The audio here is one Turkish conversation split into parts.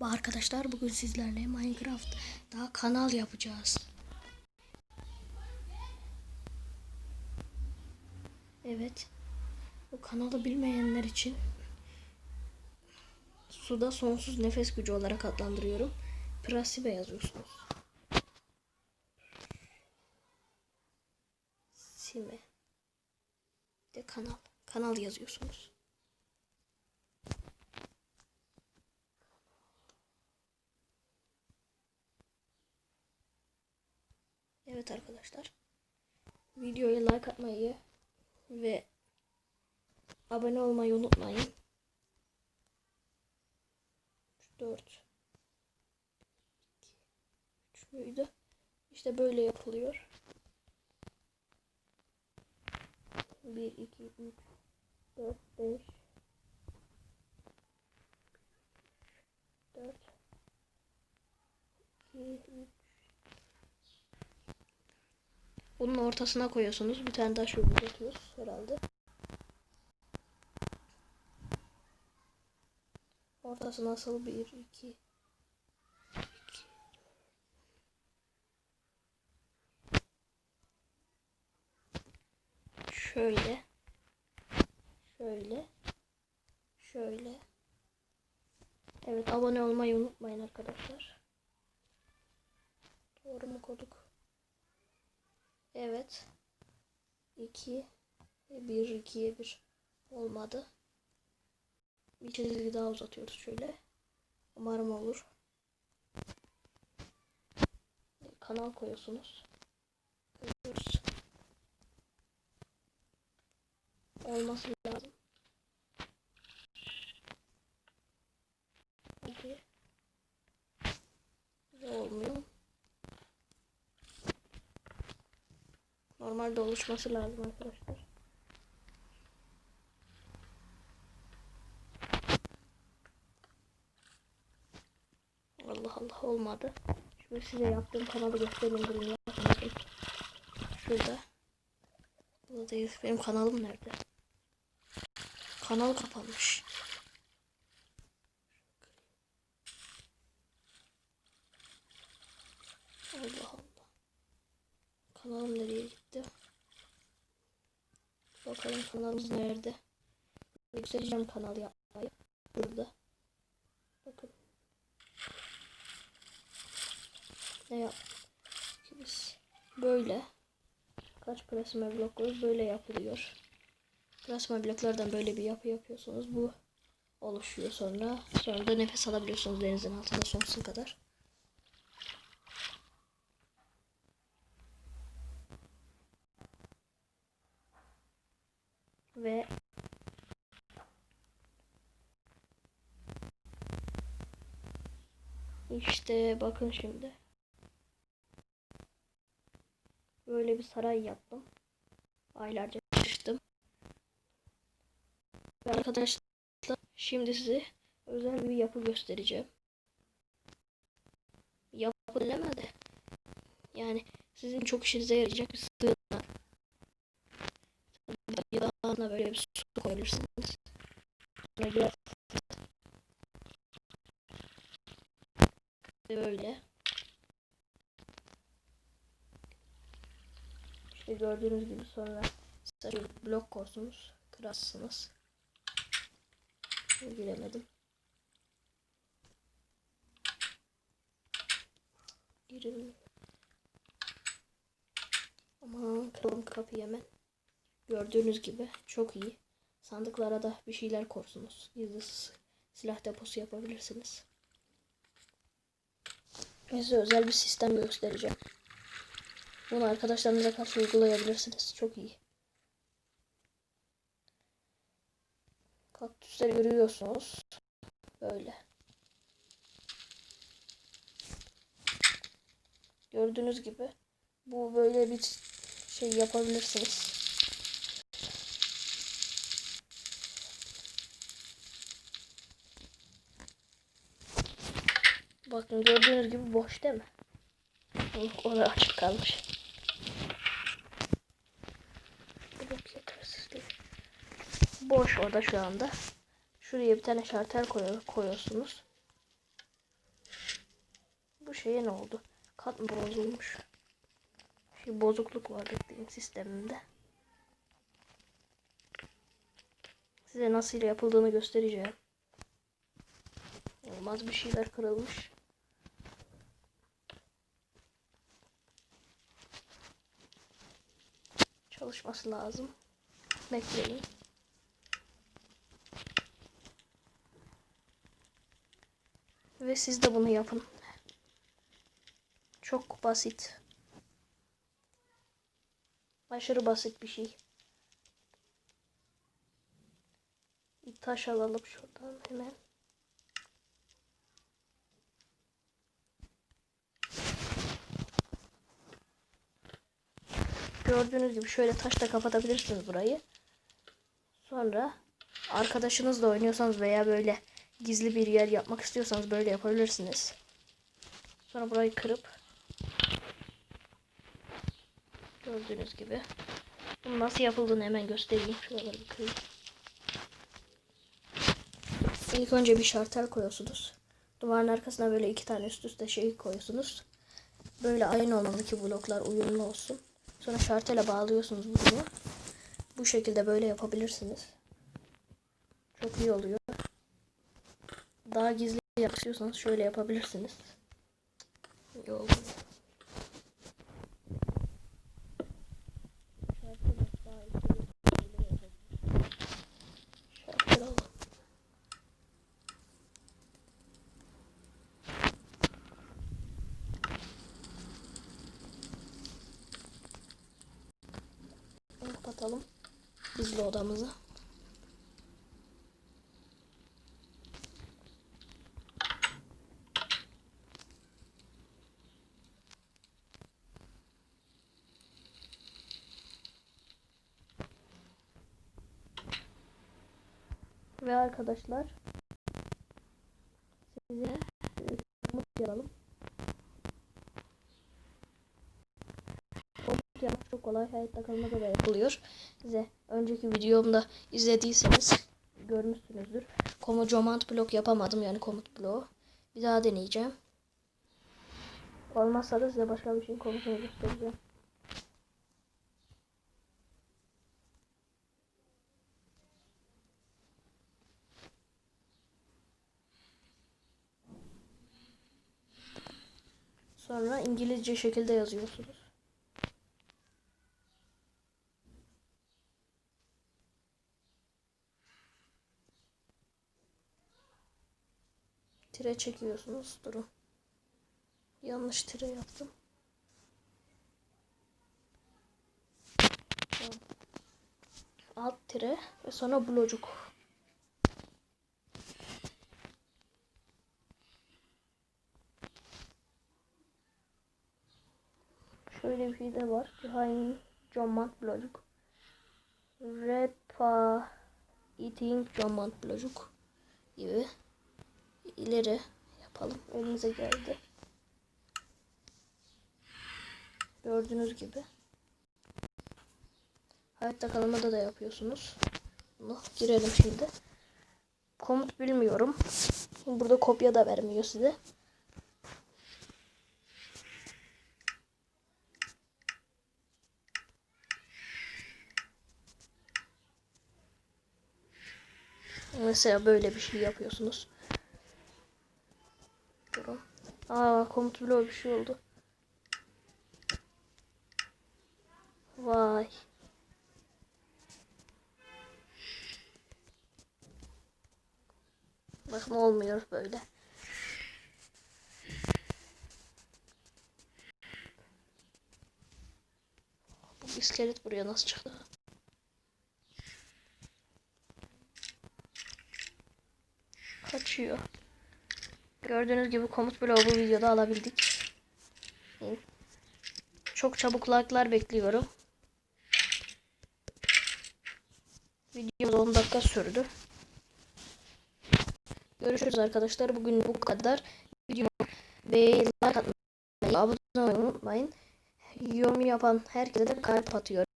Arkadaşlar bugün sizlerle Minecraft daha kanal yapacağız. Evet. Bu kanalı bilmeyenler için suda sonsuz nefes gücü olarak adlandırıyorum. Prasibe yazıyorsunuz. Sime. Bir de kanal. Kanal yazıyorsunuz. Evet arkadaşlar. Videoya like atmayı ve abone olmayı unutmayın. 4 3 müydü? İşte böyle yapılıyor. 1 2 3 4 5 4 2 3 Bunun ortasına koyuyorsunuz. Bir tane daha şöyle uzatıyoruz herhalde. Ortası nasıl? Bir, iki, iki. Şöyle. Şöyle. Şöyle. Evet abone olmayı unutmayın arkadaşlar. Doğru mu koduk? Evet. 2 1 2'ye 1 olmadı. Bir çizgi daha uzatıyoruz şöyle. Umarım olur. Kanal koyuyorsunuz. Koyuyoruz. Olması lazım. Hadi. Olmuyor. Normalde oluşması lazım arkadaşlar. Allah Allah olmadı. Şimdi size yaptığım kanalı göstereyim durun yapmadım. Şurada. Burada değil. Benim kanalım nerede? Kanal kapanmış. Allah Allah. Kanalım nereye gitti? Bakalım kanalımız nerede? Yükseleceğim kanal yapmayı. Burada. Bakın. Ne yap? Biz böyle kaç plasma blok koyuyoruz? Böyle yapılıyor. Plasma bloklardan böyle bir yapı yapıyorsunuz. Bu oluşuyor sonra. Sonra da nefes alabiliyorsunuz denizin altında sonsuza kadar. Ve işte bakın şimdi. Böyle bir saray yaptım. Aylarca çalıştım. Ve arkadaşlar şimdi size özel bir yapı göstereceğim. Yapı demedi. Yani sizin çok işinize yarayacak bir sığınak. Yağına böyle bir su koyabilirsiniz. Sonra böyle. İşte gördüğünüz gibi sonra sadece blok korsunuz. Kırarsınız. Giremedim. Girelim. Aman kıralım kapıyı hemen. Gördüğünüz gibi çok iyi. Sandıklara da bir şeyler korsunuz. Gizli silah deposu yapabilirsiniz. Size özel bir sistem göstereceğim. Bunu arkadaşlarınıza karşı uygulayabilirsiniz. Çok iyi. Kaktüsleri görüyorsunuz. Böyle. Gördüğünüz gibi bu böyle bir şey yapabilirsiniz. Bakın gördüğünüz gibi boş değil mi? O da açık kalmış. Boş orada şu anda. Şuraya bir tane şartel koy koyuyorsunuz. Bu şeye ne oldu? Kat mı bozulmuş? Bir bozukluk var bekleyin sistemimde. Size nasıl yapıldığını göstereceğim. Olmaz bir şeyler kırılmış. Çalışması lazım. Bekleyin. Ve siz de bunu yapın. Çok basit. Aşırı basit bir şey. Bir taş alalım şuradan hemen. Gördüğünüz gibi şöyle taşla kapatabilirsiniz burayı. Sonra arkadaşınızla oynuyorsanız veya böyle gizli bir yer yapmak istiyorsanız böyle yapabilirsiniz. Sonra burayı kırıp gördüğünüz gibi bunun nasıl yapıldığını hemen göstereyim. Şuraları bir kırayım. İlk önce bir şartel koyuyorsunuz. Duvarın arkasına böyle iki tane üst üste şey koyuyorsunuz. Böyle aynı olmalı ki bloklar uyumlu olsun. Sonra şartele bağlıyorsunuz bunu. Bu şekilde böyle yapabilirsiniz. Çok iyi oluyor. Daha gizli yapmak şöyle yapabilirsiniz. İyi oldu. Şartel daha iyi. Şartel alalım. Bunu kapatalım. Gizli odamızı. Ve arkadaşlar size komut yapalım. Komut yapmak çok kolay. Hayatta kalmada da yapılıyor. Size önceki videomda izlediyseniz görmüşsünüzdür. Komut blok yapamadım yani komut bloğu. Bir daha deneyeceğim. Olmazsa da size başka bir şeyin komutunu göstereceğim. Sonra İngilizce şekilde yazıyorsunuz. Tire çekiyorsunuz. Durun. Yanlış tire yaptım. Alt tire ve sonra blocuk. Şöyle bir şey de var. Behind Command Blocuk. Repa Eating Command Blocuk gibi ileri yapalım. Elimize geldi. Gördüğünüz gibi. Hayatta kalmada da yapıyorsunuz. Bunu girelim şimdi. Komut bilmiyorum. Burada kopya da vermiyor size. Mesela böyle bir şey yapıyorsunuz. Durun. Aa komut bloğu bir şey oldu. Vay. Bakın olmuyor böyle. Bu iskelet buraya nasıl çıktı? Kaçıyor. Gördüğünüz gibi komut bloğu bu videoda alabildik. Çok çabuk like'lar bekliyorum. Videomuz 10 dakika sürdü. Görüşürüz arkadaşlar. Bugün bu kadar. Videomu beğenmeyi, like atmayı, abone olmayı unutmayın. Yorum yapan herkese de kalp atıyorum.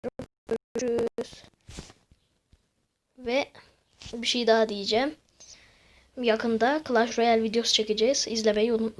Görüşürüz. Ve bir şey daha diyeceğim. Yakında Clash Royale videosu çekeceğiz. İzlemeyi unutmayın.